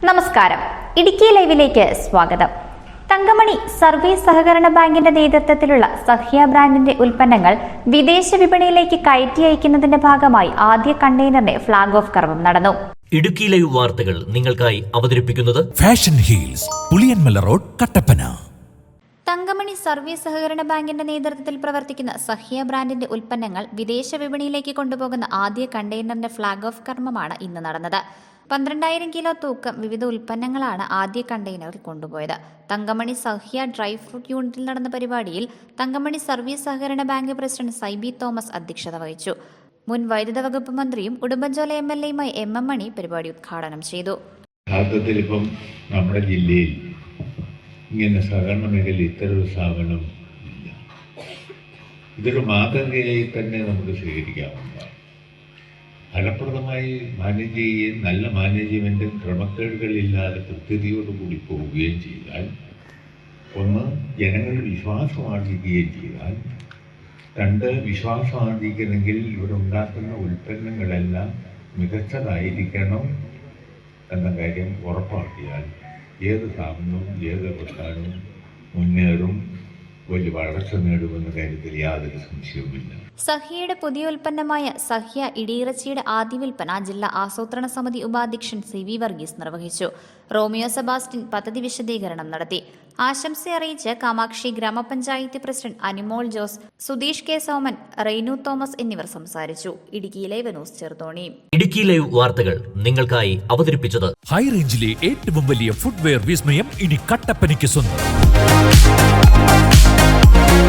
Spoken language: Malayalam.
നമസ്കാരം. ഇടുക്കി ലൈവിലേക്ക് സ്വാഗതം. തങ്കമണി സർവീസ് സഹകരണ ബാങ്കിന്റെ നേതൃത്വത്തിലുള്ള സഹ്യ ബ്രാൻഡിന്റെ ഉൽപ്പന്നങ്ങൾ വിദേശ വിപണിയിലേക്ക് കയറ്റി അയക്കുന്നതിന്റെ ഭാഗമായി ആദ്യ കണ്ടെയ്നറിന്റെ ഫ്ളാഗ് ഓഫ് കർമ്മം നടന്നു. ഇടുക്കി ലൈവ് വാർത്തകൾ നിങ്ങൾക്കായി അവതരിപ്പിക്കുന്നത് fashion heels Puliyanmala road Kattappana. Thankamani service സഹകരണ ബാങ്കിന്റെ നേതൃത്വത്തിൽ പ്രവർത്തിക്കുന്ന സഹ്യ ബ്രാൻഡിന്റെ ഉൽപ്പന്നങ്ങൾ വിദേശ വിപണിയിലേക്ക് കൊണ്ടുപോകുന്ന ആദ്യ കണ്ടെയ്നറിന്റെ ഫ്ളാഗ് ഓഫ് കർമ്മമാണ് ഇന്ന് നടന്നത്. പന്ത്രണ്ടായിരം കിലോ തൂക്കം വിവിധ ഉൽപ്പന്നങ്ങളാണ് ആദ്യ കണ്ടെയ്നറിൽ കൊണ്ടുപോയത്. തങ്കമണി സഹ്യ ഡ്രൈ ഫ്രൂട്ട് യൂണിറ്റിൽ നടന്ന പരിപാടിയിൽ തങ്കമണി സർവീസ് സഹകരണ ബാങ്ക് പ്രസിഡന്റ് സൈബി തോമസ് അധ്യക്ഷത വഹിച്ചു. മുൻ വൈദ്യുത വകുപ്പ് മന്ത്രിയും ഉടുമ്പൻചോല എം എൽ എയുമായി എം എം മണി പരിപാടി ഉദ്ഘാടനം ചെയ്തു. നമ്മുടെ ജില്ലയിൽ ഇങ്ങനെ സഹകരണ മേഖല ഇത്തരൊരു സ്ഥാപനം ഇതൊരു മാതൃകയായി തന്നെ നമുക്ക് സ്വീകരിക്കാവുന്നതാണ്. ഫലപ്രദമായി മാനേജ് ചെയ്യുകയും നല്ല മാനേജ്മെന്റും ക്രമക്കേടുകളില്ലാതെ കൃത്യതയോടുകൂടി പോവുകയും ചെയ്താൽ ഒന്ന് ജനങ്ങൾ വിശ്വാസം ആർജിക്കുകയും ചെയ്താൽ രണ്ട് വിശ്വാസം ആർജിക്കണമെങ്കിൽ ഇവിടെ ഉണ്ടാക്കുന്ന ഉൽപ്പന്നങ്ങളെല്ലാം മികച്ചതായിരിക്കണം എന്ന കാര്യം ഉറപ്പാക്കിയാൽ ഏത് സ്ഥാപനവും ഏത് പ്രസ്ഥാനവും മുന്നേറും. വലിയ വളർച്ച നേടുമെന്ന കാര്യത്തിൽ യാതൊരു സംശയവുമില്ല. സഹ്യയുടെ പുതിയ ഉൽപ്പന്നമായ സഹ്യ ഇടിയിറച്ചിയുടെ ആദ്യ വിൽപ്പന ജില്ലാ ആസൂത്രണ സമിതി ഉപാധ്യക്ഷൻ സി വി വർഗീസ് നിർവഹിച്ചു. റോമിയോ സെബാസ്റ്റ്യൻ പദ്ധതി വിശദീകരണം നടത്തി. ആശംസ അറിയിച്ച് കാമാക്ഷി ഗ്രാമപഞ്ചായത്ത് പ്രസിഡന്റ് അനിമോൾ ജോസ് സുധീഷ് കെ സോമൻ റെയ്നു തോമസ് എന്നിവർ സംസാരിച്ചു. ഇടുക്കിയിലെ ന്യൂസ് ചെറുതോണി. ഇടുക്കി ലൈവ് വാർത്തകൾ നിങ്ങൾക്കായി അവതരിപ്പിച്ചത് ഹൈ റേഞ്ചിലെ ഏറ്റവും വലിയ ഫുട്വെയർ വിസ്മയം ഇനി കട്ടപ്പനയ്ക്ക് സ്വന്തം.